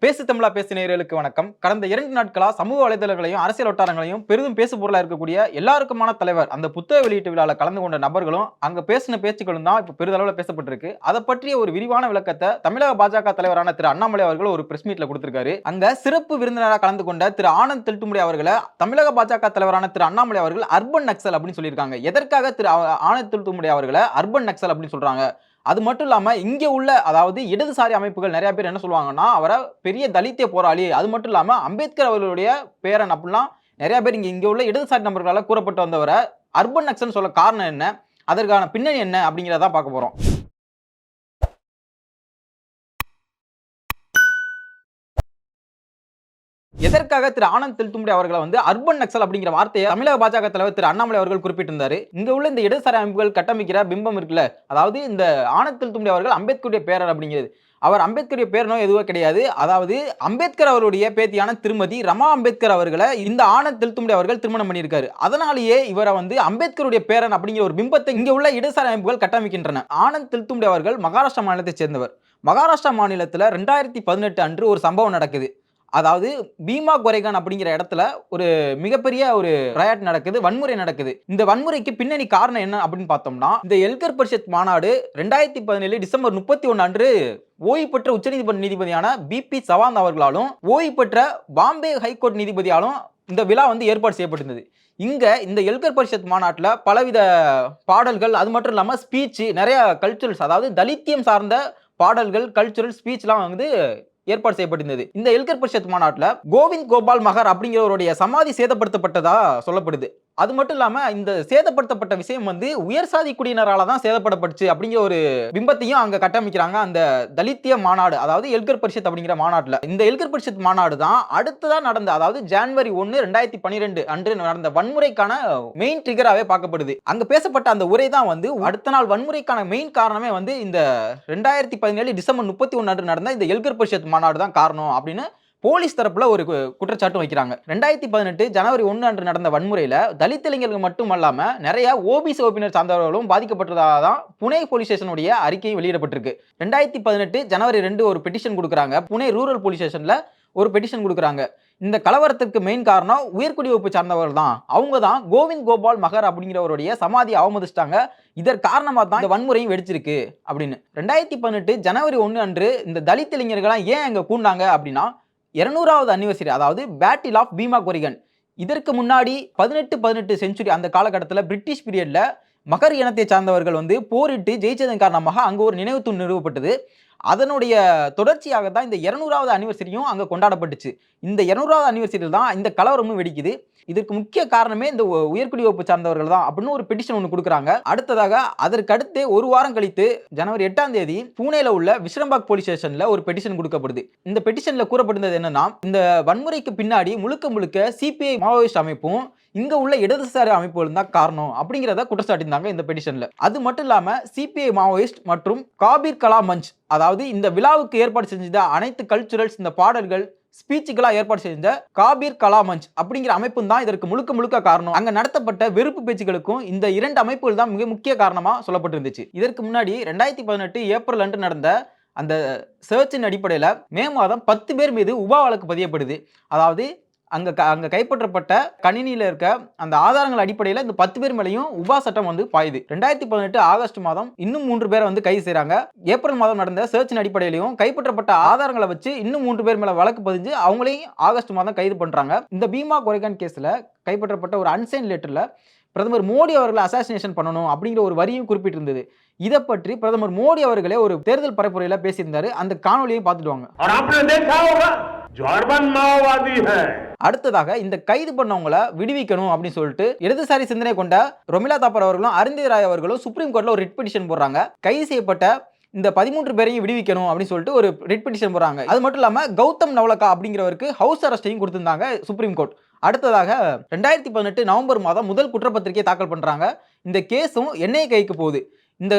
பேசு தமிழா பேசு நேயர்களுக்கு வணக்கம். கடந்த இரண்டு நாட்களா சமூக வலைதளங்களையும் அரசியல் வட்டாரங்களையும் பெரிதும் பேசு பொருளாக இருக்கக்கூடிய எல்லாருக்குமான தலைவர் அந்த புத்தக வெளியீட்டு விழாவில் கலந்து கொண்ட நபர்களும் அங்க பேசின பேச்சுக்களும் தான் இப்ப பெருதளவில் பேசப்பட்டிருக்கு. அதை பற்றிய ஒரு விரிவான விளக்கத்தை தமிழக பாஜக தலைவரான திரு அண்ணாமலை அவர்கள் ஒரு பிரஸ் மீட்ல கொடுத்திருக்காரு. அங்க சிறப்பு விருந்தினராக கலந்து கொண்ட திரு ஆனந்த் தெல்ட்டுமுடி அவர்களை தமிழக பாஜக தலைவரான திரு அண்ணாமலை அவர்கள் அர்பன் நக்சல் அப்படின்னு சொல்லியிருக்காங்க. எதற்காக திரு ஆ- ஆனந்த் தெல்ட்டுமுடி அவர்களை அர்பன் நக்சல் அப்படின்னு சொல்றாங்க? அது மட்டும் இல்லாமல் இங்கே உள்ள அதாவது இடதுசாரி அமைப்புகள் நிறைய பேர் என்ன சொல்லுவாங்கன்னா அவரை பெரிய தலித்திய போராளி. அது மட்டும் இல்லாமல் அம்பேத்கர் அவர்களுடைய பேரன் அப்படிலாம் நிறைய பேர் இங்கே இங்கே உள்ள இடதுசாரி நபர்களால் கூறப்பட்டு வந்தவரை அர்பன் நக்சன் சொல்ல காரணம் என்ன? அதற்கான பின்னணி என்ன? அப்படிங்கிறத பார்க்க போகிறோம் எதற்காக திரு ஆனந்த் தெல்தும்படி அவர்களை வந்து அர்பன் நக்சல் அப்படிங்கிற வார்த்தையை தமிழக பாஜக தலைவர் திரு அண்ணாமலை அவர்கள் குறிப்பிட்டிருந்தாரு? இங்க உள்ள இந்த இடதுசாரி அமைப்புகள் கட்டமைக்கிற பிம்பம் இருக்குல்ல அதாவது இந்த ஆனந்த் தெல்தும்படி அவர்கள் அம்பேத்கருடைய பேரர் அப்படிங்கிறது. அவர் அம்பேத்கருடைய பேரனோ எதுவும் கிடையாது. அதாவது அம்பேத்கர் அவருடைய பேத்தியான திருமதி ரமா அம்பேத்கர் அவர்களை இந்த ஆனந்த் தெல்தும்படி அவர்கள் திருமணம் பண்ணியிருக்காரு. அதனாலேயே இவரை வந்து அம்பேத்கருடைய பேரன் அப்படிங்கிற ஒரு பிம்பத்தை இங்க உள்ள இடதுசாரி அமைப்புகள் கட்டமைக்கின்றன. ஆனந்த் தெல்தும்படி அவர்கள் மகாராஷ்டிரா மாநிலத்தைச் சேர்ந்தவர். மகாராஷ்டிரா மாநிலத்தில் ரெண்டாயிரத்தி பதினெட்டு அன்று ஒரு சம்பவம் நடக்குது. அதாவது பீமா கொரைகான் அப்படிங்கிற இடத்துல ஒரு மிகப்பெரிய ஒரு ரயாட் நடக்குது வன்முறை நடக்குது. இந்த வன்முறைக்கு பின்னணி காரணம் என்ன அப்படின்னு பார்த்தோம்னா இந்த எல்கர் பரிஷத் மாநாடு ரெண்டாயிரத்தி பதினேழு டிசம்பர் முப்பத்தி ஒன்று அன்று ஓய்வு பெற்ற உச்சநீதிமன்ற நீதிபதியான பிபி சவாந்த் அவர்களாலும் ஓய்வு பெற்ற பாம்பே ஹைகோர்ட் நீதிபதியாலும் இந்த விழா வந்து ஏற்பாடு செய்யப்பட்டிருந்தது. இங்க இந்த எல்கர் பரிஷத் மாநாட்டில் பலவித பாடல்கள் அது மட்டும் இல்லாமல் ஸ்பீச் நிறைய கல்ச்சுரல்ஸ் அதாவது தலித்தியம் சார்ந்த பாடல்கள் கல்ச்சுரல் ஸ்பீச்லாம் வந்து ஏற்பாடு செய்யப்பட்டிருந்தது. இந்த எல்கர் பரிஷத் மாநாட்டில் கோவிந்த் கோபால் மகர் அப்படிங்கிறவருடைய சமாதி சேதப்படுத்தப்பட்டதா சொல்லப்படுது. அது மட்டும் இல்லாம இந்த சேதப்படுத்தப்பட்ட விஷயம் வந்து உயர் சாதி குடியினரால் தான் சேதப்படப்பட்டுச்சு அப்படிங்கிற ஒரு பிம்பத்தையும் அங்க கட்டமைக்கிறாங்க அந்த தலித்திய மாநாடு அதாவது எல்கர் பரிஷத் அப்படிங்கிற மாநாட்டில். இந்த எல்கர் பரிஷத் மாநாடு தான் அடுத்ததாக நடந்த அதாவது ஜான்வரி ஒன்று ரெண்டாயிரத்தி பன்னிரெண்டு அன்று நடந்த வன்முறைக்கான மெயின் ட்ரிகராகவே பார்க்கப்படுது. அங்க பேசப்பட்ட அந்த உரை தான் வந்து அடுத்த நாள் வன்முறைக்கான மெயின் காரணமே வந்து இந்த ரெண்டாயிரத்தி பதினேழு டிசம்பர் முப்பத்தி ஒன்று அன்று நடந்த இந்த எல்கர் பரிஷத் மாநாடு தான் காரணம் அப்படின்னு போலீஸ் தரப்புல ஒரு கு- குற்றச்சாட்டு வைக்கிறாங்க. ரெண்டாயிரத்தி பதினெட்டு ஜனவரி ஒன்று அன்று நடந்த வன்முறையில தலித் இளைஞர்கள் மட்டும் அல்லாம நிறைய ஓபிசி வகுப்பினர் சார்ந்தவர்களும் பாதிக்கப்பட்டதாக தான் புனே போலீஸ் ஸ்டேஷனுடைய அறிக்கை வெளியிடப்பட்டிருக்கு. ரெண்டாயிரத்தி பதினெட்டு ஜனவரி ரெண்டு ஒரு பெட்டிஷன் கொடுக்குறாங்க. புனே ரூரல் போலீஸ் ஸ்டேஷன்ல ஒரு பெட்டிஷன் கொடுக்குறாங்க. இந்த கலவரத்துக்கு மெயின் காரணம் உயர்குடி வகுப்பு சார்ந்தவர்கள் தான் அவங்க தான் கோவிந்த் கோபால் மகர் அப்படிங்கிறவருடைய சமாதி அவமதிச்சிட்டாங்க. இதன் காரணமாக தான் இந்த வன்முறையும் வெடிச்சிருக்கு அப்படின்னு. ரெண்டாயிரத்தி பதினெட்டு ஜனவரி ஒன்று அன்று இந்த தலித் இளைஞர்கள்லாம் ஏன் அங்கே கூண்டாங்க அப்படின்னா இருநூறாவது அனிவர்சரி அதாவது பேட்டில் ஆஃப் பீமா கொரிகன். இதற்கு முன்னாடி பதினெட்டு பதினெட்டு செஞ்சுரி அந்த காலகட்டத்தில் பிரிட்டிஷ் பீரியடில் மகர் இனத்தை சார்ந்தவர்கள் வந்து போரிட்டு ஜெயிச்சதன் காரணமாக அங்கே ஒரு நினைவு தூண் நிறுவப்பட்டது. அதனுடைய தொடர்ச்சியாக தான் இந்த இரநூறாவது அனிவர்சரியும் அங்கே கொண்டாடப்பட்டுச்சு. இந்த இருநூறாவது அனிவர்சரியில் தான் இந்த கலவரமும் வெடிக்குது. இதற்கு முக்கிய காரணமே இந்த உ- உயர்குடி வகுப்பு சார்ந்தவர்கள் தான் அப்படின்னு ஒரு பெட்டிஷன் ஒன்று கொடுக்குறாங்க. அடுத்ததாக அதற்கு அடுத்து ஒரு வாரம் கழித்து ஜனவரி எட்டாம் தேதி பூனேல உள்ள விஸ்ரம்பாக் போலீஸ் ஸ்டேஷன்ல ஒரு பெட்டிஷன் கொடுக்கப்படுது. இந்த பெட்டிஷன்ல கூறப்பட்டிருந்தது என்னன்னா இந்த வன்முறைக்கு பின்னாடி முழுக்க முழுக்க சிபிஐ மாவோயிஸ்ட் அமைப்பும் இங்க உள்ள இடதுசாரி அமைப்புகள் தான் காரணம் அப்படிங்கிறத குற்றச்சாட்டியிருந்தாங்க இந்த பெட்டிஷன்ல அது மட்டும் இல்லாம சிபிஐ மாவோயிஸ்ட் மற்றும் காபீர் கலா மஞ்ச் அதாவது இந்த விழாவுக்கு ஏற்பாடு செஞ்ச அனைத்து கல்ச்சுரல்ஸ் இந்த பாடல்கள் ஸ்பீச்சுக்கெல்லாம் ஏற்பாடு செஞ்ச காபீர் கலா மஞ்ச் அப்படிங்கிற அமைப்பு தான் இதற்கு முழுக்க முழுக்க காரணம். அங்க நடத்தப்பட்ட வெறுப்பு பேச்சுகளுக்கும் இந்த இரண்டு அமைப்புகள் தான் மிக முக்கிய காரணமா சொல்லப்பட்டிருந்துச்சு. இதற்கு முன்னாடி ரெண்டாயிரத்தி பதினெட்டு ஏப்ரல் அன்று நடந்த அந்த சர்ச்சின் அடிப்படையில் மே மாதம் பத்து பேர் மீது உபா வழக்கு பதியப்படுது. அதாவது அங்க க- அங்க கைப்பற்றப்பட்ட கணினியில இருக்க அந்த ஆதாரங்கள் அடிப்படையில் இந்த பத்து பேர் மேலேயும் உபா சட்டம் வந்து பாயுது. ரெண்டாயிரத்தி பதினெட்டு ஆகஸ்ட் மாதம் இன்னும் மூன்று பேரை வந்து கைது செய்கிறாங்க ஏப்ரல் மாதம் நடந்த சர்ச்சின் அடிப்படையிலையும் கைப்பற்றப்பட்ட ஆதாரங்களை வச்சு இன்னும் மூன்று பேர் மேல வழக்கு பதிஞ்சு அவங்களையும் ஆகஸ்ட் மாதம் கைது பண்றாங்க. இந்த பீமா கொரைகான் கேஸ்ல கைப்பற்றப்பட்ட ஒரு அன்சைன் லெட்டர்ல பிரதமர் மோடி அவர்களை அசாசினேஷன் பண்ணணும் அப்படிங்கிற ஒரு வரியும் குறிப்பிட்டிருந்தது. இதை பற்றி பிரதமர் மோடி அவர்களே ஒரு தேர்தல் பரப்புரையில பேசியிருந்தாரு. அந்த காணொலியும் பார்த்துட்டு வாங்க. அடுத்ததாக இந்த கைது பண்ணவங்கள விடுவிக்கணும் அப்படின்னு சொல்லிட்டு இடதுசாரி சிந்தனை கொண்ட ரொமிலா தாப்பர் அவர்களும் அருந்ததி ராய் அவர்களும் சுப்ரீம் கோர்ட்ல ஒரு ரிட் போடுறாங்க. கைது செய்யப்பட்ட இந்த பதிமூன்று பேரையும் விடுவிக்கணும் அப்படின்னு சொல்லிட்டு ஒரு ரிட் பெட்டிஷன் போடுறாங்க. அது மட்டும் இல்லாமல் கௌதம் நவலக்கா அப்படிங்கிறவருக்கு ஹவுஸ் அரெஸ்டையும் கொடுத்திருந்தாங்க சுப்ரீம் கோர்ட் அடுத்ததாக ரெண்டாயிரத்தி பதினெட்டு நவம்பர் மாதம் முதல் குற்றப்பத்திரிகையை தாக்கல் பண்ணுறாங்க இந்த கேஸும் என்ஐ கைக்கு போகுது. இந்த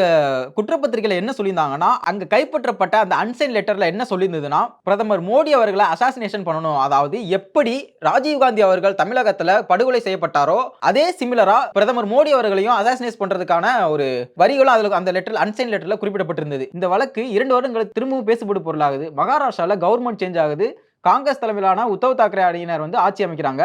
குற்றப்பத்திரிகையில் என்ன சொல்லியிருந்தாங்கன்னா அங்கே கைப்பற்றப்பட்ட அந்த அன்சைன் லெட்டரில் என்ன சொல்லியிருந்ததுன்னா பிரதமர் மோடி அவர்களை அசாசினேஷன் பண்ணணும். அதாவது எப்படி ராஜீவ்காந்தி அவர்கள் தமிழகத்தில் படுகொலை செய்யப்பட்டாரோ அதே சிமிலராக பிரதமர் மோடி அவர்களையும் அசாசினேட் பண்ணுறதுக்கான ஒரு வரிகளும் அதில் அந்த லெட்டர் அன்சைன் லெட்டரில் குறிப்பிடப்பட்டிருந்தது. இந்த வழக்கு இரண்டு வருடங்களுக்கு திரும்பவும் பேசுபடு பொருளாகுது. மகாராஷ்டிராவில் கவர்மெண்ட் சேஞ்ச் ஆகுது. காங்கிரஸ் தலைமையிலான உத்தவ் தாக்கரே அணியினர் வந்து ஆட்சி அமைக்கிறாங்க.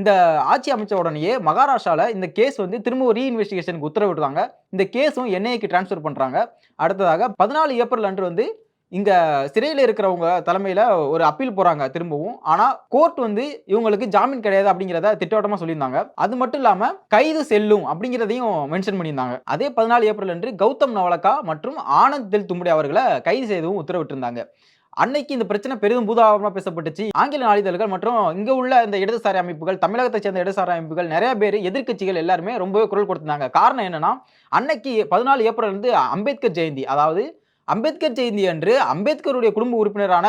இந்த ஆட்சி அமைச்ச உடனேயே மகாராஷ்டிராவில் இந்த கேஸ் வந்து திரும்ப ரீஇன்வெஸ்டிகேஷனுக்கு உத்தரவிடுறாங்க இந்த கேஸும் என்ஐக்கு ட்ரான்ஸ்ஃபர் பண்ணுறாங்க அடுத்ததாக பதினாலு ஏப்ரல் அன்று வந்து இங்கே சிறையில் இருக்கிறவங்க தலைமையில் ஒரு அப்பீல் போகிறாங்க திரும்பவும். ஆனால் கோர்ட் வந்து இவங்களுக்கு ஜாமீன் கிடையாது அப்படிங்கிறத திட்டவட்டமாக சொல்லியிருந்தாங்க. அது மட்டும் இல்லாமல் கைது செல்லும் அப்படிங்கிறதையும் மென்ஷன் பண்ணியிருந்தாங்க. அதே பதினாலு ஏப்ரல் அன்று கௌதம் நவலக்கா மற்றும் ஆனந்த் தில் தும்புடி அவர்களை கைது செய்யவும் உத்தரவிட்டிருந்தாங்க. அன்னைக்கு இந்த பிரச்சனை பெரிதும் பூதாகரமா பேசப்பட்டுச்சு. ஆங்கில நாளிதழ்கள் மற்றும் இங்கே உள்ள இந்த இடதுசாரி அமைப்புகள் தமிழகத்தை சேர்ந்த இடதுசாரி அமைப்புகள் நிறைய பேர் எதிர்க்கட்சிகள் எல்லாருமே ரொம்பவே குரல் கொடுத்திருந்தாங்க. காரணம் என்னன்னா அன்னைக்கு பதினாலு ஏப்ரல் வந்து அம்பேத்கர் ஜெயந்தி. அதாவது அம்பேத்கர் ஜெயந்தி அன்று அம்பேத்கருடைய குடும்ப உறுப்பினரான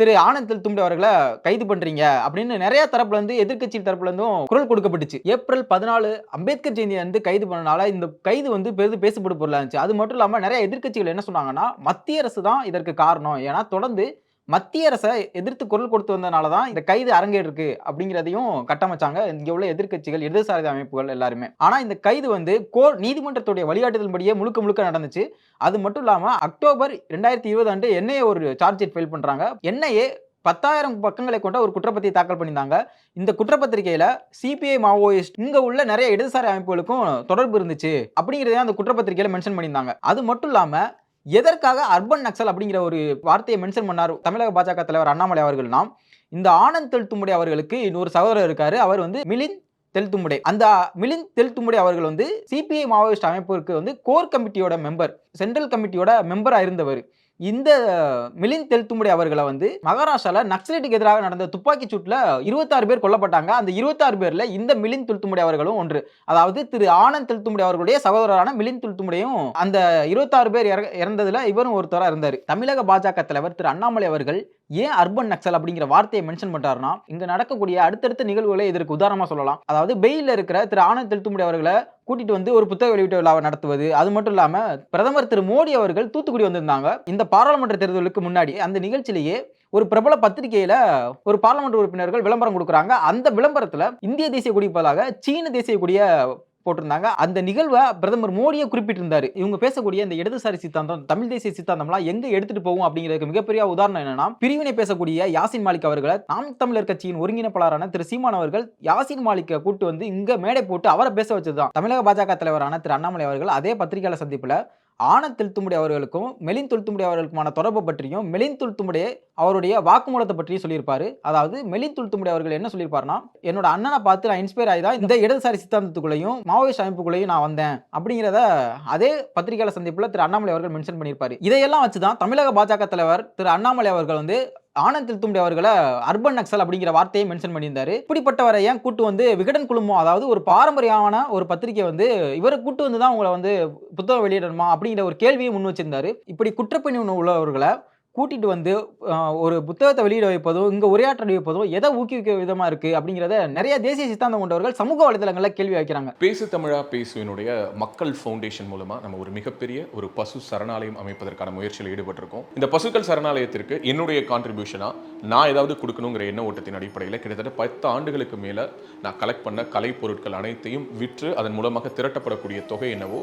திரு ஆனந்த் தெல்தும்படி அவர்களை கைது பண்றீங்க அப்படின்னு நிறைய தரப்புல இருந்து எதிர்க்கட்சி தரப்புல இருந்தும் குரல் கொடுக்கப்பட்டுச்சு. ஏப்ரல் பதினாலு அம்பேத்கர் ஜெயந்தி வந்து கைது பண்ணனால இந்த கைது வந்து பெரிது பேசப்படும் பொருளாக இருந்துச்சு அது மட்டும் இல்லாம நிறைய எதிர்க்கட்சிகள் என்ன சொன்னாங்கன்னா மத்திய அரசு தான் இதற்கு காரணம். ஏன்னா தொடர்ந்து மத்திய அரசை எதிர்த்து குரல் கொடுத்து வந்தனால தான் இந்த கைது அரங்கேறிருக்கு அப்படிங்கிறதையும் கட்டமைச்சாங்க. இங்கே உள்ள எதிர்க்கட்சிகள் இடதுசாரி அமைப்புகள் எல்லாருமே. ஆனால் இந்த கைது வந்து கோர் நீதிமன்றத்துடைய வழிகாட்டுதல்படியே முழுக்க முழுக்க நடந்துச்சு. அது மட்டும் இல்லாமல் அக்டோபர் ரெண்டாயிரத்தி இருபது ஆண்டு என்ஐஏ ஒரு சார்ஜ் ஷீட் ஃபைல் பண்ணுறாங்க என்ஐஏ பத்தாயிரம் பக்கங்களை கொண்ட ஒரு குற்றப்பத்திரிகை தாக்கல் பண்ணியிருந்தாங்க. இந்த குற்றப்பத்திரிகையில சிபிஐ மாவோயிஸ்ட் இங்க உள்ள நிறைய இடதுசாரி அமைப்புகளுக்கும் தொடர்பு இருந்துச்சு. அப்படிங்கிறத அந்த குற்றப்பத்திரிகையில மென்ஷன் பண்ணியிருந்தாங்க. அது மட்டும் இல்லாம எதற்காக அர்பன் நக்சல் அப்படிங்கிற ஒரு வார்த்தையை மென்ஷன் பண்ணார் தமிழக பாஜக தலைவர் அண்ணாமலை அவர்கள்னா இந்த ஆனந்த் தெல்தும்படி அவர்களுக்கு இன்னொரு சகோதரர் இருக்காரு. அவர் வந்து மிலிந்த் தெல்தும்படே. அந்த மிலிந்த் தெல்தும்படே அவர்கள் வந்து சிபிஐ மாவோயிஸ்ட் அமைப்பிற்கு வந்து கோர் கமிட்டியோட மெம்பர் சென்ட்ரல் கமிட்டியோட மெம்பராக இருந்தவர். இந்த மிலிந்த் தெல்தும்படே அவர்களை வந்து மகாராஷ்டிரால நக்சலைட்டுக்கு எதிராக நடந்த துப்பாக்கி சூட்டில் இருபத்தாறு பேர் கொல்லப்பட்டாங்க. அந்த இருபத்தாறு பேரில் இந்த மிலிந்த் தெல்தும்படே அவர்களும் ஒன்று. அதாவது திரு ஆனந்த் தெல்தும்படே அவர்களுடைய சகோதரரான மிலிந்த் தெல்தும்படையும் அந்த இருபத்தாறு பேர் இறந்ததில் இவரும் ஒருத்தராக இருந்தார். தமிழக பாஜக தலைவர் திரு அண்ணாமலை அவர்கள் ஏன் அர்பன் நக்சல் அப்படிங்கிற வார்த்தையை மென்ஷன் பண்றாருன்னா இங்க நடக்கக்கூடிய அடுத்தடுத்த நிகழ்வுகளை இதற்கு உதாரணமா சொல்லலாம். அதாவது பெயில இருக்கிற திரு ஆனந்த் தெல்தும்படி அவர்களை கூட்டிட்டு வந்து ஒரு புத்தக வெளியீட்டு விழாவை நடத்துவது. அது மட்டும் இல்லாம பிரதமர் திரு மோடி அவர்கள் தூத்துக்குடி வந்திருந்தாங்க. இந்த பாராளுமன்ற தேர்தலுக்கு முன்னாடி அந்த நிகழ்ச்சியிலேயே ஒரு பிரபல பத்திரிகையில ஒரு பார்லமெண்ட் உறுப்பினர்கள் விளம்பரம் கொடுக்குறாங்க. அந்த விளம்பரத்துல இந்திய தேசிய கொடி பதிலாக சீன தேசிய கொடிய போட்டிருந்தாங்க. அந்த நிகழ்வை பிரதமர் மோடியை குறிப்பிட்டிருந்தாரு. இவங்க பேசக்கூடிய இந்த இடதுசாரி சித்தாந்தம் தமிழ் தேசிய சித்தாந்தம்லாம் எங்க எடுத்துட்டு போகும் அப்படிங்கிறதுக்கு மிகப்பெரிய உதாரணம் என்னன்னா பிரிவினை பேசக்கூடிய யாசின் மாலிக் அவர்களை நாம் தமிழர் கட்சியின் ஒருங்கிணைப்பாளரான திரு சீமான் அவர்கள் யாசின் மாலிக்கை கூட்டு வந்து இங்க மேடை போட்டு அவரை பேச வச்சதுதான். தமிழக பாஜக தலைவரான திரு அண்ணாமலை அவர்கள் அதே பத்திரிகையாளர் சந்திப்புல ஆன தெல்தும்படி அவர்களுக்கும் மெலின் தொல்தும்படி அவர்களுக்குமான தொடர்பு பற்றியும் மெலின் தொல்தும்படி அவருடைய வாக்குமூலத்தை பற்றியும் சொல்லியிருப்பாரு. அதாவது மெலின் தொல்தும்படி அவர்கள் என்ன சொல்லியிருப்பாருன்னா என்னோட அண்ணனை பார்த்து நான் இன்ஸ்பயர் ஆகி தான் இந்த இடதுசாரி சித்தாந்தத்துக்குள்ளேயும் மாவோயிஸ்ட் அமைப்புக்குள்ளேயும் நான் வந்தேன். அப்படிங்கிறத அதே பத்திரிகையாளர் சந்திப்புல திரு அண்ணாமலை அவர்கள் மென்ஷன் பண்ணியிருப்பாரு. இதையெல்லாம் வச்சுதான் தமிழக பாஜக தலைவர் திரு அண்ணாமலை அவர்கள் வந்து ஆனந்த் தெல்தும்படி அவர்களை அர்பன் நக்சல் அப்படிங்கிற வார்த்தையை மென்ஷன் பண்ணியிருந்தாரு. இப்படிப்பட்டவரை ஏன் கூட்டு வந்து விகடன் குழுமம் அதாவது ஒரு பாரம்பரியமான ஒரு பத்திரிகை வந்து இவரை கூட்டு வந்து தான் உங்களை வந்து புத்தகம் வெளியிடணுமா அப்படிங்கிற ஒரு கேள்வியை முன் வச்சிருந்தாரு. இப்படி குற்றப்பணி உள்ளவர்களை கூட்டிட்டு வந்து ஒரு புத்தகத்தை வெளியிட வைப்பதோ இங்கே உரையாற்ற வைப்பதோ எதை ஊக்குவிக்க விதமா இருக்கு அப்படிங்கிறத நிறைய தேசிய சித்தாந்தம் கொண்டவர்கள் சமூக வலைதளங்களில் கேள்வி வைக்கிறாங்க. பேசு தமிழா பேசுவினுடைய மக்கள் ஃபவுண்டேஷன் மூலமா நம்ம ஒரு மிகப்பெரிய ஒரு பசு சரணாலயம் அமைப்பதற்கான முயற்சியில் ஈடுபட்டிருக்கோம். இந்த பசுக்கள் சரணாலயத்திற்கு என்னுடைய கான்ட்ரிபியூஷனா நான் ஏதாவது கொடுக்கணுங்கிற எண்ண ஓட்டத்தின் அடிப்படையில் கிட்டத்தட்ட பத்து ஆண்டுகளுக்கு மேலே நான் கலெக்ட் பண்ண கலை பொருட்கள் அனைத்தையும் விற்று அதன் மூலமாக திரட்டப்படக்கூடிய தொகை என்னவோ